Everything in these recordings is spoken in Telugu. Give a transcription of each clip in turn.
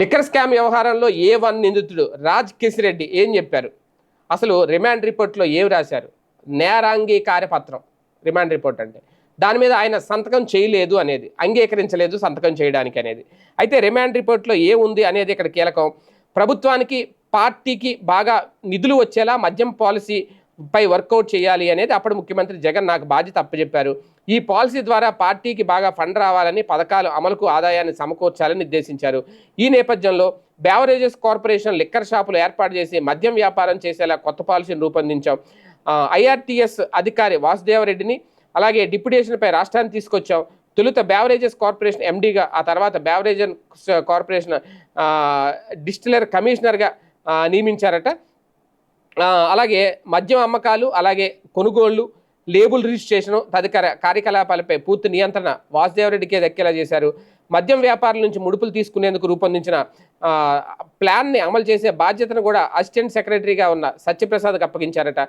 లిక్కర్ స్కామ్ వ్యవహారంలో ఏ వన్ నిందితుడు రాజ్ కిసిరెడ్డి ఏం చెప్పారు? అసలు రిమాండ్ రిపోర్ట్లో ఏం రాశారు? నేరాంగీ కార్యపత్రం రిమాండ్ రిపోర్ట్ అంటే. దాని మీద ఆయన సంతకం చేయలేదు అనేది అంగీకరించలేదు సంతకం చేయడానికి అనేది. అయితే రిమాండ్ రిపోర్ట్లో ఏ ఉంది అనేది ఇక్కడ కీలకం. ప్రభుత్వానికి పార్టీకి బాగా నిధులు వచ్చేలా మద్యం పాలసీ పై వర్కౌట్ చేయాలి అనేది అప్పుడు ముఖ్యమంత్రి జగన్ నాకు బాధ్యత అప్పచెప్పారు. ఈ పాలసీ ద్వారా పార్టీకి బాగా ఫండ్ రావాలని పథకాలు అమలుకు ఆదాయాన్ని సమకూర్చాలని నిర్దేశించారు. ఈ నేపథ్యంలో బ్యావరేజెస్ కార్పొరేషన్ లిక్కర్ షాపులు ఏర్పాటు చేసి మద్యం వ్యాపారం చేసేలా కొత్త పాలసీని రూపొందించాం. ఐఆర్టీఎస్ అధికారి వాసుదేవరెడ్డిని అలాగే డిప్యుటేషన్పై రాష్ట్రాన్ని తీసుకొచ్చాం. తొలుత బ్యావరేజెస్ కార్పొరేషన్ ఎండీగా ఆ తర్వాత బ్యావరేజెస్ కార్పొరేషన్ డిస్టిలర్ కమిషనర్గా నియమించారట. అలాగే మద్యం అమ్మకాలు అలాగే కొనుగోళ్ళు లేబుల్ రిజిస్ట్రేషను తదితర కార్యకలాపాలపై పూర్తి నియంత్రణ వాసుదేవరెడ్డికే దక్కేలా చేశారు. మద్యం వ్యాపారుల నుంచి ముడుపులు తీసుకునేందుకు రూపొందించిన ప్లాన్ని అమలు చేసే బాధ్యతను కూడా అసిస్టెంట్ సెక్రటరీగా ఉన్న సత్యప్రసాద్కి అప్పగించారట.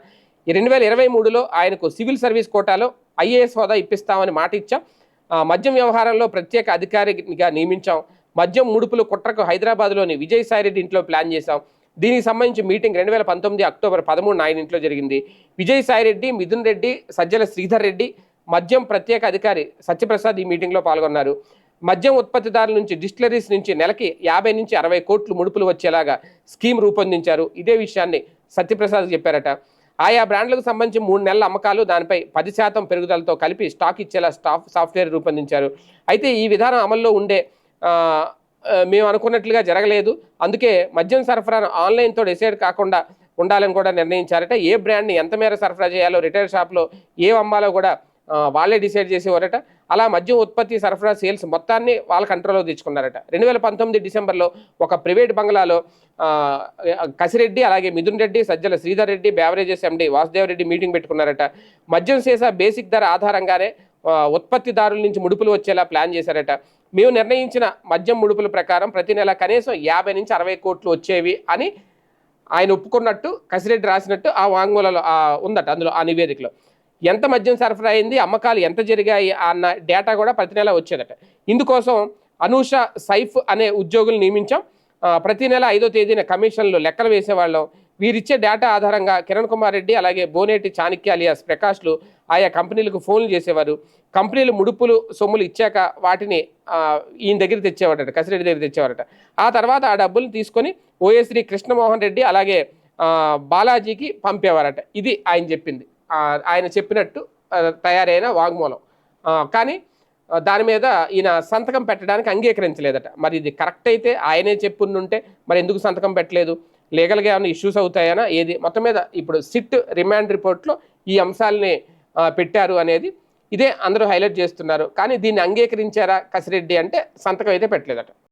ఈ రెండు వేల ఇరవై మూడులో ఆయనకు సివిల్ సర్వీస్ కోటాలో ఐఏఎస్ హోదా ఇప్పిస్తామని మాట ఇచ్చాం. మద్యం వ్యవహారంలో ప్రత్యేక అధికారిగా నియమించాం. మద్యం ముడుపులు కుట్రకు హైదరాబాద్లోని విజయసాయిరెడ్డి ఇంట్లో ప్లాన్ చేశాం. దీనికి సంబంధించి మీటింగ్ రెండు వేల పంతొమ్మిది అక్టోబర్ పదమూడు ఆయన ఇంట్లో జరిగింది విజయసాయిరెడ్డి మిథున్ రెడ్డి సజ్జల శ్రీధర్ రెడ్డి మద్యం ప్రత్యేక అధికారి సత్యప్రసాద్ ఈ మీటింగ్లో పాల్గొన్నారు. మద్యం ఉత్పత్తిదారుల నుంచి డిస్టిలరీస్ నుంచి నెలకి యాభై నుంచి అరవై కోట్లు ముడుపులు వచ్చేలాగా స్కీమ్ రూపొందించారు. ఇదే విషయాన్ని సత్యప్రసాద్ చెప్పారట. ఆయా బ్రాండ్లకు సంబంధించి మూడు నెలల అమ్మకాలు దానిపై పది శాతం పెరుగుదలతో కలిపి స్టాక్ ఇచ్చేలా స్టాఫ్ సాఫ్ట్వేర్ రూపొందించారు. అయితే ఈ విధానం అమల్లో ఉండే మేము అనుకున్నట్లుగా జరగలేదు. అందుకే మద్యం సరఫరాను ఆన్లైన్తో డిసైడ్ కాకుండా ఉండాలని కూడా నిర్ణయించారట. ఏ బ్రాండ్ని ఎంత మేర సరఫరా చేయాలో రిటైల్ షాప్లో ఏ అమ్మాలో కూడా వాళ్ళే డిసైడ్ చేసేవారట. అలా మద్యం ఉత్పత్తి సరఫరా సేల్స్ మొత్తాన్ని వాళ్ళ కంట్రోల్లో తెచ్చుకున్నారట. రెండు వేల పంతొమ్మిది డిసెంబర్లో ఒక ప్రైవేట్ బంగ్లాలో కసిరెడ్డి అలాగే Mithun Reddy Sajjala Sridhar Reddy beverages MD Vasudev Reddy meeting పెట్టుకున్నారట. మద్యం సీసా బేసిక్ ధర ఆధారంగానే ఉత్పత్తిదారుల నుంచి ముడుపులు వచ్చేలా ప్లాన్ చేశారట. మేము నిర్ణయించిన మద్యం ముడుపుల ప్రకారం ప్రతి నెల కనీసం యాభై నుంచి అరవై కోట్లు వచ్చేవి అని ఆయన ఒప్పుకున్నట్టు కసిరెడ్డి రాసినట్టు ఆ వాంగ్మూలలో ఉందట అందులో ఆ నివేదికలో. ఎంత మద్యం సరఫరా అయింది అమ్మకాలు ఎంత జరిగాయి అన్న డేటా కూడా ప్రతి నెల వచ్చేదట. ఇందుకోసం అనూష సైఫ్ అనే ఉద్యోగులు నియమించాం. ప్రతి నెల ఐదో తేదీన కమిషన్లు లెక్కలు వేసేవాళ్ళం. వీరిచ్చే డేటా ఆధారంగా కిరణ్ కుమార్ రెడ్డి అలాగే బోనేటి చాణక్య అలియాస్ ప్రకాష్లు ఆయా కంపెనీలకు ఫోన్లు చేసేవారు. కంపెనీలు ముడుపులు సొమ్ములు ఇచ్చాక వాటిని ఈయన దగ్గర తెచ్చేవాడట కసిరెడ్డి దగ్గర తెచ్చేవారట. ఆ తర్వాత ఆ డబ్బులు తీసుకొని ఓఎస్శ్రీ కృష్ణమోహన్ రెడ్డి అలాగే బాలాజీకి పంపేవారట. ఇది ఆయన చెప్పింది. ఆయన చెప్పినట్టు తయారైన వాగ్మూలం. కానీ దాని మీద ఈయన సంతకం పెట్టడానికి అంగీకరించలేదట. మరి ఇది కరెక్ట్ అయితే ఆయనే చెప్పుండుంటే మరి ఎందుకు సంతకం పెట్టలేదు? లీగల్గా ఏమైనా ఇష్యూస్ అవుతాయనా ఏది? మొత్తం మీద ఇప్పుడు సిట్ రిమాండ్ రిపోర్ట్లో ఈ అంశాలని పెట్టారు అనేది ఇదే అందరూ హైలైట్ చేస్తున్నారు. కానీ దీన్ని అంగీకరించారా కసిరెడ్డి అంటే సంతకం అయితే పెట్టలేదట.